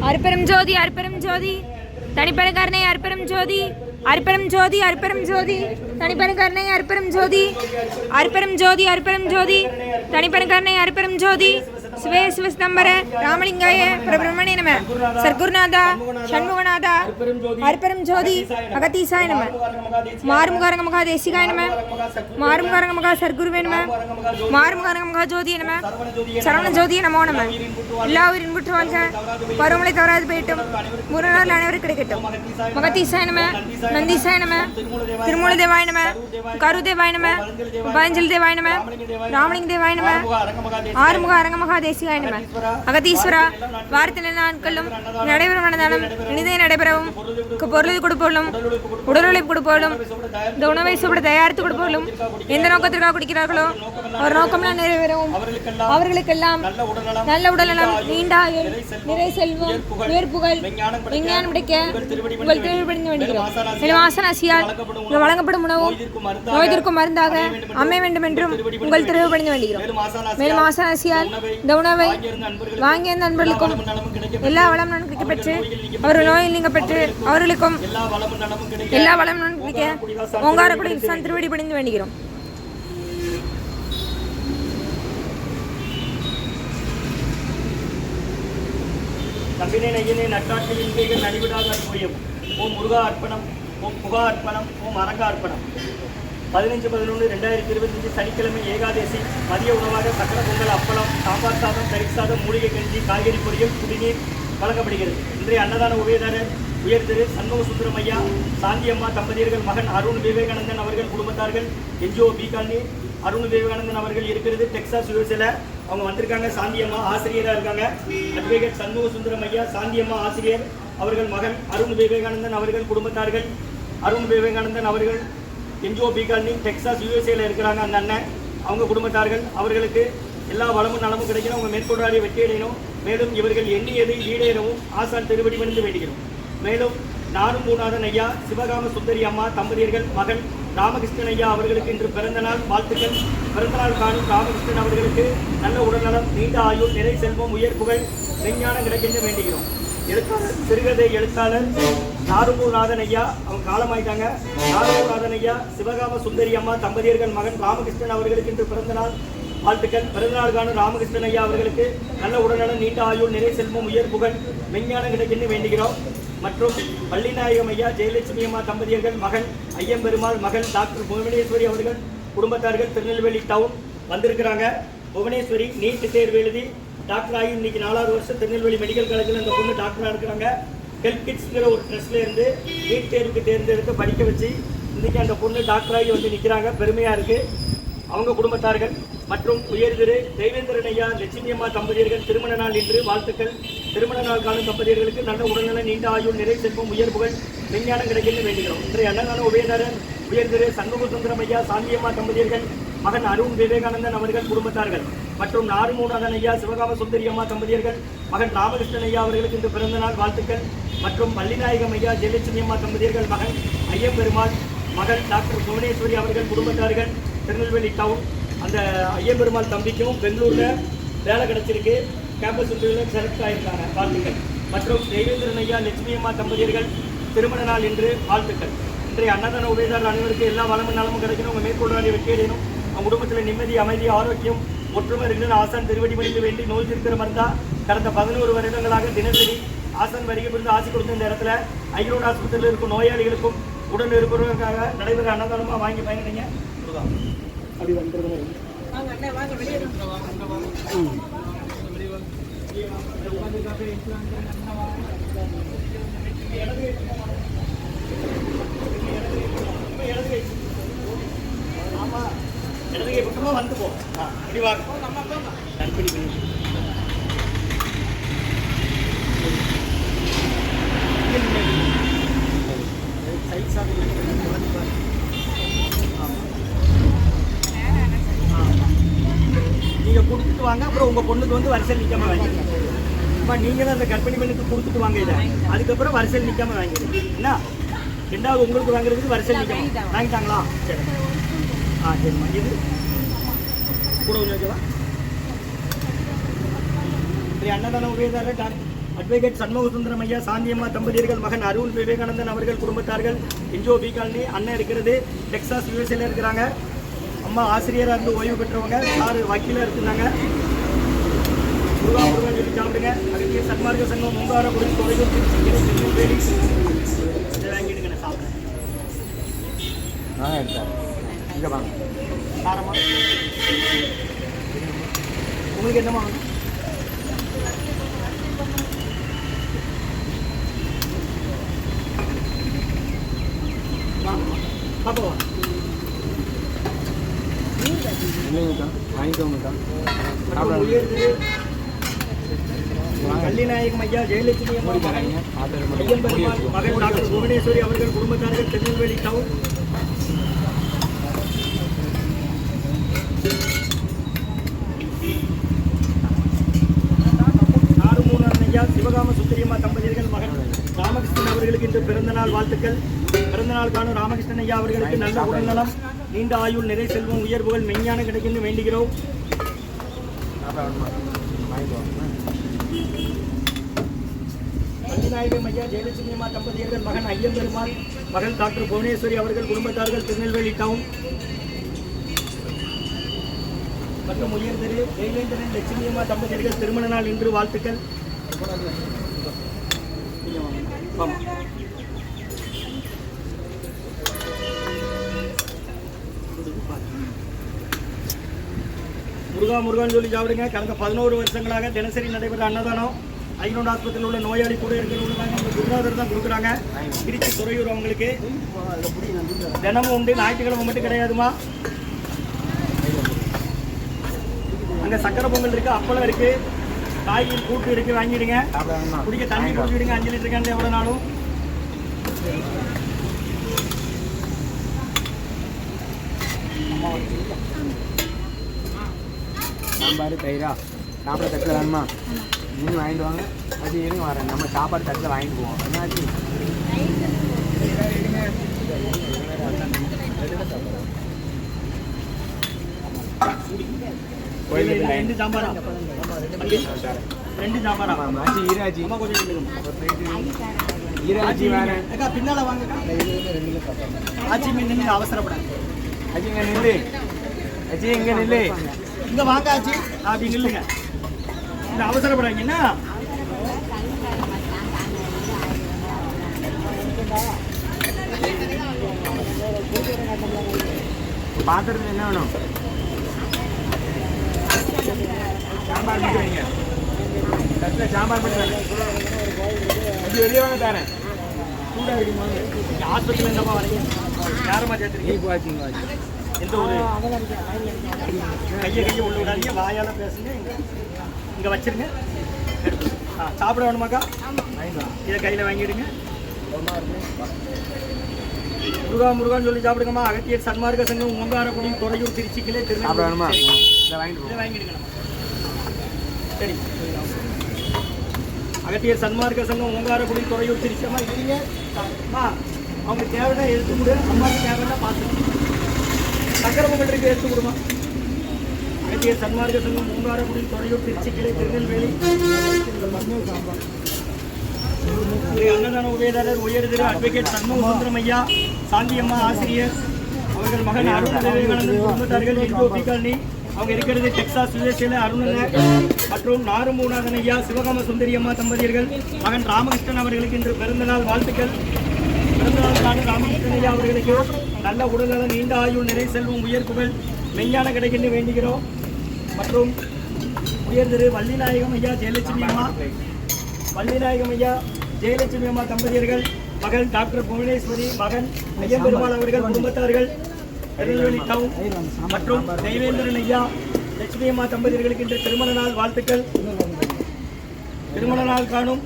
அற்பெரும் ஜோதி அற்பெரும் ஜோதி. தனிப்பெரும் கருணை அற்பெரும் ஜோதி. அற்பெரும் ஜோதி அற்பெரும் ஜோதி. தனிப்பெரும் கருணை அற்பெரும் ஜோதி. அற்பெரும் ஜோதி அற்பெரும் ஜோதி. தனிப்பெரும் கருணை அற்பெரும் ஜோதி. சிவே சிவஸ்தம்பர ராமலிங்காய பிரபிரமணே நம. சர்க்குருநாதா சண்முகநாதா அற்பெரும் ஜோதி அகத்தீசாய நம. மாறுமுகாரங்க மகா தேசிகாய நம. மாறுமுகாரங்க மகா சர்க்குருவே நம. மாறுமுகாரங்க மகா ஜோதிய நம. சரவண ஜோதிய நமோ நம. எல்லா உயிரின் புற்று வாழ்க. பருவமழை தவறாது போயிட்டும் முருகனால் அனைவரும் கிடைக்கட்டும். மகத்தீசாய நம. நந்தீசாய நம. திருமூல தேவாய நம. கரு தேவாய நம. பஞ்சல் தேவாய நம. ராமலிங்க தேவாய நம ஆறுமுக அரங்க மகா தேசிகாய நம அகதீஸ்வரா வாரத்தில் நாட்களும் நடைபெறும் நடந்தாலும் இனிதே நடைபெறவும் பொருள் கொடுப்போலும் உடல் உழைப்பு கொடுப்போலும் இந்த உணவை சுவட தயாரித்து கொடுப்போலும் எந்த நோக்கத்திற்காக குடிக்கிறார்களோ ஒரு நோக்கம்லாம் நிறைவேறவும் அவர்களுக்கெல்லாம் நல்ல உடல்நலம் நீண்ட ஆயுள் நிறை செல்வம் உயர்ப்புகள் விஞ்ஞானம் கிடைக்க உங்கள் திருவிழிபடிந்து வேண்டுகிறோம் ஆசனாசியால் வழங்கப்படும் உணவும் நோய்திற்கும் மருந்தாக அமைய வேண்டும் என்றும் உங்கள் திருவிழிபடிந்து வேண்டுகிறோம் மேலும் ஆசனாசியால் இந்த உணவை வாங்கிய நண்பர்களுக்கும் எல்லா வளம் நன்மைக்கு பெற்று அவர்கள் நோயில் நீங்க பெற்று அவர்களுக்கும் எல்லா வளம் நன்மைக்க ஓங்காரக்குடி இன்சான் திருவடி பணிந்து வேண்டுகிறோம். நம்பினை நையனே நட்டாற்றில் இன்றைகள் அற்புயம் ஓம் முருகா அர்ப்பணம் ஓம் முகா அர்ப்பணம் ஓம் அரங்க அர்ப்பணம். பதினஞ்சு பதினொன்று ரெண்டாயிரத்தி இருபத்தஞ்சு சனிக்கிழமை ஏகாதேசி மதிய உணவாக சக்கர பொங்கல் அப்பளம் சாம்பார் சாதம் கறி சாதம் மூலிகை கஞ்சி காய்கறி பொரியல் குடிநீர் வழங்கப்படுகிறது. இன்றைய அன்னதான உபயதாரர் உயர் திரு சண்முக சுந்தரமையா சாந்தியம்மா தம்பதியர்கள் மகன் அருண் விவேகானந்தன் அவர்கள் குடும்பத்தார்கள் NGO P colony Arun Vivekanandan அவர்கள் இருக்கிறது டெக்ஸாஸ் யூஎஸ்ல அவங்க வந்திருக்காங்க சாந்தியம்மா ஆசிரியராக இருக்காங்க. அட்வொகேட் சண்முக சுந்தரம் ஐயா சாந்தியம்மா ஆசிரியர் அவர்கள் மகன் அருண் விவேகானந்தன் அவர்கள் குடும்பத்தார்கள். அருண் விவேகானந்தன் அவர்கள் என்ஜிஓ பீகார்னிங் டெக்ஸாஸ் யூஎஸ்ஏல இருக்கிறாங்க அந்த அண்ணன். அவங்க குடும்பத்தார்கள் அவர்களுக்கு எல்லா வளமும் நலமும் கிடைக்கணும். அவங்க மேற்கொண்டாடி வெற்றியடையணும். மேலும் இவர்கள் எண்ணியது ஈடேறவும் ஆசான் திருவடி வந்து வேண்டுகிறோம். மேலும் நானும் பூநாதன் ஐயா சிவகாம சுந்தரி அம்மா தம்பதியர்கள் மகன் ராமகிருஷ்ணன் ஐயா அவர்களுக்கு இன்று பிறந்த நாள் வாழ்த்துக்கள். பிறந்தநாள் காணும் ராமகிருஷ்ணன் அவர்களுக்கு நல்ல உடல்நலம் நீண்ட ஆயுள் நிறை செல்வம் உயர் புகழ் விஞ்ஞானம் கிடைக்கின்ற வேண்டுகிறோம். எழுத்தாளர் சிறுகதை எழுத்தாளர் நாருமூநாதன் ஐயா அவங்க காலமாயிட்டாங்க நாருமூநாதன் ஐயா சிவகாம சுந்தரி அம்மா தம்பதியர்கள் மகன் ராமகிருஷ்ணன் அவர்களுக்கு இன்று பிறந்தநாள் வாழ்த்துக்கள். பிறந்தநாள் காணும் ராமகிருஷ்ணன் ஐயா அவர்களுக்கு நல்ல உடல்நலம் நீண்ட ஆயுள் நிறை செல்வம் உயர் புகழ் விஞ்ஞானம் கிடைக்கின்ற வேண்டுகிறோம். மற்றும் பள்ளிநாயகம் ஐயா ஜெயலட்சுமி அம்மா தம்பதியர்கள் மகன் ஐயம்பெருமாள் மகன் டாக்டர் புவனேஸ்வரி அவர்கள் குடும்பத்தார்கள் திருநெல்வேலி டவுன் வந்திருக்கிறாங்க. புவனேஸ்வரி நீட் தேர்வு எழுதி டாக்டர் ஆகி இன்னைக்கு நாலாவது வருஷம் திருநெல்வேலி மெடிக்கல் காலேஜில் அந்த பொண்ணு டாக்டராக இருக்கிறாங்க. ஹெல்த் கிட்ஸ்ங்கிற ஒரு ட்ரெஸ்லேருந்து நீட் தேர்வுக்கு தேர்ந்தெடுத்து படிக்க வச்சு இன்றைக்கி அந்த பொண்ணு டாக்டராகி வந்து நிற்கிறாங்க பெருமையாக இருக்குது அவங்க குடும்பத்தார்கள் மற்றும் உயர் திரு தெய்வேந்திரன் ஐயா லட்சுமி அம்மா தம்பதியர்கள் திருமண நாள் இன்று வாழ்த்துக்கள். திருமண நாள் காணும் தம்பதியர்களுக்கு நல்ல உடல்நல நீண்ட ஆயுள் நிறை செல்வம் உயர் புகழ் விஞ்ஞானம் கிடைக்கின்ற வேண்டுகிறோம். இன்றைய அன்னதான உபயதாரர் உயர் திரு சண்முக சுந்தரம் ஐயா சாந்தியம்மா தம்பதியர்கள் மகன் அருண் விவேகானந்தன் அவர்கள் குடும்பத்தார்கள். மற்றும் நாறுமூனாதன் ஐயா சிவகாம சுந்தரி அம்மா தம்பதியர்கள் மகன் ராமகிருஷ்ணன் ஐயா அவர்களுக்கு இன்று பிறந்த நாள் வாழ்த்துக்கள். மற்றும் பள்ளிநாயகம் ஐயா ஜெயலட்சுமி அம்மா தம்பதியர்கள் மகன் ஐயப்பெருமாள் மகள் டாக்டர் புவனேஸ்வரி அவர்கள் குடும்பத்தார்கள் திருநெல்வேலி டவுன் அந்த ஐயப்பெருமாள் தம்பிக்கும் பெங்களூரில் வேலை கிடச்சிருக்கு. கேம்பஸ் இன்டர்வியூவில் செலக்ட் ஆகியிருக்காங்க வாழ்த்துக்கள். மற்றும் தெய்வேந்திரன் ஐயா லட்சுமி அம்மா தம்பதியர்கள் திருமண நாள் இன்று வாழ்த்துக்கள். இன்றைய அன்னதான உபயதாரர் அனைவருக்கு எல்லா வளமும் நலமும் கிடைக்கணும். உங்கள் மேற்கொள்ளாடி வெற்றி அடையணும் அவங்க குடும்பத்தில் நிம்மதி அமைதி ஆரோக்கியம் ஒற்றுமை ஆசான் திருவடி மணிந்து வேண்டி நோய் இருக்கிற மருந்தா கடந்த பதினோரு வருடங்களாக தினசரி ஆசான் வருகை புரிந்து ஆசி கொடுத்த இந்த இடத்துல ஐரோடு ஆஸ்பத்திரியில் இருக்கும் நோயாளிகளுக்கும் உடன் இருப்பவர்களுக்காக நடைபெற அன்னதானமாக வாங்கி பயணிங்க அப்படி வந்துருங்க. ஆமா வந்து போ. ஆ, அப்படி வாங்க நண்படி பண்ணி. நீங்கள் நீங்க கொடுத்துட்டு வாங்க அப்புறம் உங்க பொண்ணுக்கு வந்து வரிசையில் நிக்காம வாங்கிக்கலாம் அம்மா நீங்க தான் அந்த கற்பனை பெண்ணுக்கு கொடுத்துட்டு வாங்க இதை. அதுக்கப்புறம் வரிசையில் நிக்காம வாங்கிடுங்க என்ன? ரெண்டாவது உங்களுக்கு வாங்குறதுக்கு வரிசையில் நிற்காம வாங்கிட்டாங்களா? சரி. ஆ சரிம்மா. இது கூட கொஞ்சம் ஓகேவா அன்னதான உபயதாரர் அட்வொகேட் சண்முகசுந்தரம் ஐயா சாந்தியம்மா தம்பதியர்கள் மகன் அருள் விவேகானந்தன் அவர்கள் குடும்பத்தார்கள் என்ஜோ பி காலனி அண்ணன் இருக்கிறது டெக்ஸாஸ் யூஎஸ்ஏல இருக்கிறாங்க அம்மா ஆசிரியராக இருந்து ஓய்வு பெற்றவங்க சார் வக்கீலாக இருக்கிறாங்க முருகா சொல்லி சாப்பிடுங்க அதுக்கு சன்மார்க்க சங்கம் முங்கார குடி தொலைதூர் திருச்சி வாங்கிடுங்க சாப்பிடுறேன் நான் இங்கே வாங்க காரமா உங்களுக்கு என்ன வாங்கணும் வாங்க பாப்பா வா இல்லைங்கக்கா வாங்கிக்கோங்கக்கா மற்றும் உயர்ந்து கல்லிநாயகம் ஐயா ஜெயலட்சுமி அம்மா மூடி தராங்க ஆட்டோ ஐயன் பெருமாள் மகன் டாக்டர் புவனேஸ்வரி அவர்கள் குடும்பத்தார்கள் திருநெல்வேலி டவுன் ஐயா சிவகாம சுந்தரியம்மா தம்பதியர்கள் மகன் ராமகிருஷ்ணன் அவர்களுக்கு இன்று பிறந்தநாள் வாழ்த்துக்கள். பிறந்தநாள் காணும் ராமகிருஷ்ணன் ஐயா அவர்களுக்கு நல்ல உடல்நலம். நீண்ட ஆயுள் நிறை செல்வம் உயர்வுகள் மெஞ்ஞானம் கிடைக்கின்ற வேண்டுகிறோம். ஆட்டோ பள்ளிநாயகம் ஐயா ஜெயலட்சுமி அம்மா தம்பதியர்கள் மகன் ஐயன் பெருமாள் மகள் டாக்டர் புவனேஸ்வரி அவர்கள் குடும்பத்தார்கள் திருநெல்வேலி டவுன். மற்றும் உயர்ந்தது ஜெயவேந்திரன் லட்சுமி அம்மா தம்பதியர்கள் திருமண நாள் இன்று வாழ்த்துக்கள். முருகா முருகான்னு சொல்லி சாப்பிடுங்க. கடந்த பதினோரு வருஷங்களாக தினசரி நடைபெற அன்னதானம் ஐநூறு ஆஸ்பத்திரியில் உள்ள நோயாளி கூட இருக்கிறவங்களுக்கு இந்த குருநாதர் தான் கொடுக்குறாங்க. திருச்சி துறையூர் அவங்களுக்கு. தினமும் உண்டு ஞாயிற்றுக்கிழமை மட்டும் கிடையாதுமா? அங்கே சக்கரை பொங்கல் இருக்குது அப்பளம் இருக்குது காய்கறி கூட்டு இருக்கு வாங்கிடுங்க. குடிக்க தண்ணி குடிச்சிடுங்க அஞ்சு லிட்டர் கேன் எவ்வளோ நாளும்? சாம்பார் தயிரா? சாப்பிட தட்டில் வேணுமா? நீங்கள் வாங்கிட்டு வாங்க. அது இருங்க வரேன். நம்ம சாப்பாடு தட்டில் வாங்கிட்டு போவோம். என்னாச்சு? ரெண்டு சாம்பாரா? ரெண்டு நில்லுங்க. ஈராச்சி வேறேன் அக்கா பின்னால வாங்க ஆச்சி மீன் நின்று அவசரப்படாது. அச்சி இங்கே நில்லு. அச்சி இங்கே நில்லு. இங்க வாங்க ஆச்சி அப்படி நில்லுங்க. இந்த அவசரப்படாதீங்க. என்ன? பாத்திரத்தில் என்ன வேணும்? சாம்பார் மட்டும் வைங்க. தட்டில் சாம்பார் மட்டும் அச்சி வெளியே வாங்க தரேன் சூடா இருக்குமா? இந்த ஆஸ்பத்திரியில் என்னப்பா வரீங்க? யாரம்மா சேர்த்துருக்கீங்க? போச்சு வாச்சு எந்த ஊரு? கையை கையை உள்ள விடாதீங்க. வாயால பேசுங்க. இங்க இங்க வச்சிருங்க. ஆ சாப்பிட வேணுமாக்கா? வாங்கிக்கலாம் இதை கையில வாங்கிடுங்க. முருகா முருகான்னு சொல்லி சாப்பிடுங்கம்மா. அகத்தியர் சன்மார்க்க சங்கம் ஓங்காரக்குடி துறையூர் திருச்சிக்கிலே சாப்பிட திருநெல்வேலி வேணுமா இதை வாங்கிட்டு இதை போ வாங்கிடுங்க. சரி அகத்தியர் சன்மார்க்க சங்கம் ஓங்காரக்குடி துறையூர் திருச்சி அம்மா இருக்கீங்க அம்மா அவங்க தேவைன்னா எடுத்து கொடு அம்மாவுக்கு தேவைன்னா பார்த்து சக்கரை பொங்கல் இருக்கு எடுத்து கொடுமா. அகத்தியர் சன்மார்க்க சங்கம் ஓங்காரக்குடி துறையூர் திருச்சி கிளை திருநெல்வேலி அன்னதான உபயதாரர் உயர் திரு அட்வொகேட் சண்முக சுந்தரம் ஐயா சாந்தியம்மா ஆசிரியர் அவர்கள் மகன் அருண் விவேகானந்தன் குடும்பத்தார்கள் இந்தோ பி காலனி அவங்க இருக்கிறது டெக்சாஸ் யுஎஸ்ஏல அருணன் மற்றும் நாருமூநாதன் ஐயா சிவகாம சுந்தரி அம்மா தம்பதியர்கள் மகன் ராமகிருஷ்ணன் அவர்களுக்கு இன்று பிறந்தநாள் வாழ்த்துக்கள். பிறந்தநாளுக்கான ராமகிருஷ்ணன் ஐயா அவர்களுக்கு நல்ல உடல்நலம் நீண்ட ஆயுள் நிறை செல்வம் உயர் புகழ் மெஞ்ஞான கிடைக்கின்ற வேண்டுகிறோம். மற்றும் உயர் திரு வள்ளிநாயகம் ஐயா ஜெயலட்சுமி அம்மா வள்ளிநாயகம் ஐயா ஜெயலட்சுமி அம்மா தம்பதியர்கள் மகள் டாக்டர் புவனேஸ்வரி மகன் ஐயப்பெருமாள் அவர்கள் குடும்பத்தார்கள் திருநெல்வேலி டவுன் மற்றும் தெய்வேந்திரன் ஐயா லட்சுமி அம்மா தம்பதியர்களுக்கு இன்று திருமண நாள் வாழ்த்துக்கள் திருமண நாள் காணும்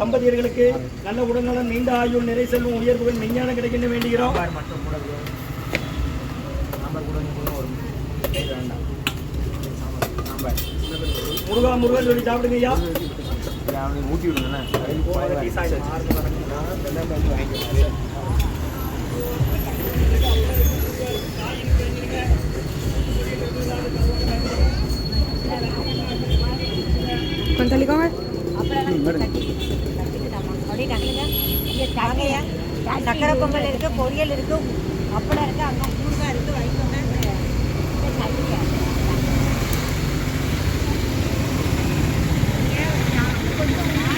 தம்பதியர்களுக்கு நல்ல உடல்நலம் நீண்ட ஆயுள் நிறை செல்வம் உயர்வுகள் மெஞ்ஞானம் கிடைக்கின்ற வேண்டுகிறோம் முருகா முருகன் சொல்லி சாப்பிடுங்க ஐயா ஊட்டி விடுங்க கொஞ்சம் தள்ளிக்கோங்க சக்கரை பொங்கல் இருக்கு பொரியல் இருக்கு அப்பளம் இருக்கு அங்கே ஊறுகாய் இருக்கு வைக்கோங்க கொஞ்சம்